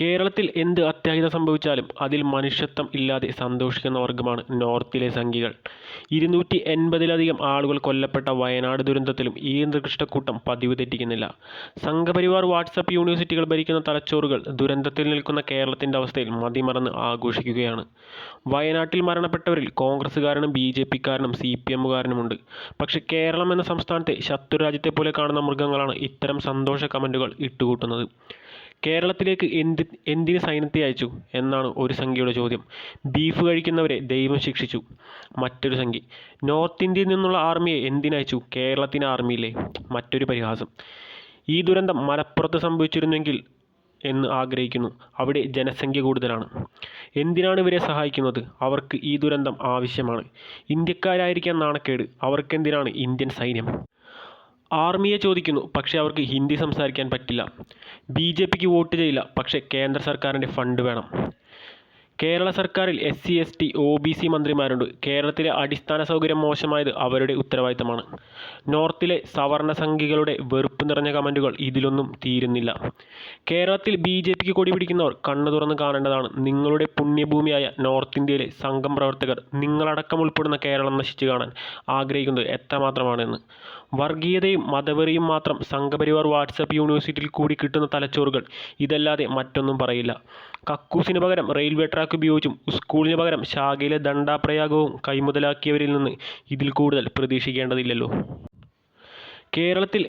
കേരളത്തിൽ എന്ത് അത്യാഹിതം സംഭവിച്ചാലും അതിൽ മനുഷ്യത്വം ഇല്ലാതെ സന്തോഷിക്കുന്ന വർഗമാണ് നോർത്തിലെ സംഘികൾ. ഇരുന്നൂറ്റി എൺപതിലധികം ആളുകൾ കൊല്ലപ്പെട്ട വയനാട് ദുരന്തത്തിലും ഈ നികൃഷ്ടക്കൂട്ടം പതിവ് തെറ്റിക്കുന്നില്ല. സംഘപരിവാർ വാട്സപ്പ് യൂണിവേഴ്സിറ്റികൾ ഭരിക്കുന്ന തലച്ചോറുകൾ ദുരന്തത്തിൽ നിൽക്കുന്ന കേരളത്തിന്റെ അവസ്ഥയിൽ മതിമറന്ന് ആഘോഷിക്കുകയാണ്. വയനാട്ടിൽ മരണപ്പെട്ടവരിൽ കോൺഗ്രസ്സുകാരനും ബി ജെ പിക്കാരനും സി പി എമ്മുകാരനുമുണ്ട് പക്ഷേ കേരളം എന്ന സംസ്ഥാനത്തെ ശത്രുരാജ്യത്തെ പോലെ കാണുന്ന മൃഗങ്ങളാണ് ഇത്തരം സന്തോഷ കമന്റുകൾ ഇട്ടുകൂട്ടുന്നത്. കേരളത്തിലേക്ക് എന്തിന് സൈന്യത്തെ അയച്ചു എന്നാണ് ഒരു സംഖ്യയുടെ ചോദ്യം. ബീഫ് കഴിക്കുന്നവരെ ദൈവം ശിക്ഷിച്ചു. മറ്റൊരു സംഖ്യ നോർത്ത് ഇന്ത്യയിൽ നിന്നുള്ള ആർമിയെ എന്തിനയച്ചു കേരളത്തിന് ആർമിയില്ലേ. മറ്റൊരു പരിഹാസം: ഈ ദുരന്തം മലപ്പുറത്ത് സംഭവിച്ചിരുന്നെങ്കിൽ എന്ന് ആഗ്രഹിക്കുന്നു. അവിടെ ജനസംഖ്യ കൂടുതലാണ്. എന്തിനാണ് ഇവരെ സഹായിക്കുന്നത്. അവർക്ക് ഈ ദുരന്തം ആവശ്യമാണ്. ഇന്ത്യക്കാരായിരിക്കാൻ നാണക്കേട്. അവർക്കെന്തിനാണ് ഇന്ത്യൻ സൈന്യം. ആർമിയെ ചോദിക്കുന്നു. പക്ഷേ അവർക്ക് ഹിന്ദി സംസാരിക്കാൻ പറ്റില്ല. ബി ജെ പിക്ക് വോട്ട് ചെയ്യില്ല. പക്ഷേ കേന്ദ്ര സർക്കാരിന്റെ ഫണ്ട് വേണം. കേരള സർക്കാരിൽ S C S T O B C മന്ത്രിമാരുണ്ട്. കേരളത്തിലെ അടിസ്ഥാന സൗകര്യം മോശമായത് അവരുടെ ഉത്തരവാദിത്തമാണ്. നോർത്തിലെ സവർണ സംഘികളുടെ വെറുപ്പ് നിറഞ്ഞ കമന്റുകൾ ഇതിലൊന്നും തീരുന്നില്ല. കേരളത്തിൽ ബി ജെ പിക്ക് കൊടി പിടിക്കുന്നവർ കണ്ണു തുറന്ന് കാണേണ്ടതാണ്. നിങ്ങളുടെ പുണ്യഭൂമിയായ നോർത്ത് ഇന്ത്യയിലെ സംഘം പ്രവർത്തകർ നിങ്ങളടക്കം ഉൾപ്പെടുന്ന കേരളം നശിച്ചു കാണാൻ ആഗ്രഹിക്കുന്നത് എത്രമാത്രമാണെന്ന് വർഗീയതയും മതവെറിയും മാത്രം സംഘപരിവാർ വാട്സപ്പ് യൂണിവേഴ്സിറ്റിയിൽ കൂടി കിട്ടുന്ന തലച്ചോറുകൾ ഇതല്ലാതെ മറ്റൊന്നും പറയില്ല. കക്കൂസിന് പകരം റെയിൽവേ ട്രാക്ക് ഉപയോഗിച്ചും സ്കൂളിന് പകരം ശാഖയിലെ ദണ്ഡാപ്രയോഗവും കൈമുതലാക്കിയവരിൽ നിന്ന് ഇതിൽ കൂടുതൽ പ്രതീക്ഷിക്കേണ്ടതില്ലല്ലോ. കേരളത്തിൽ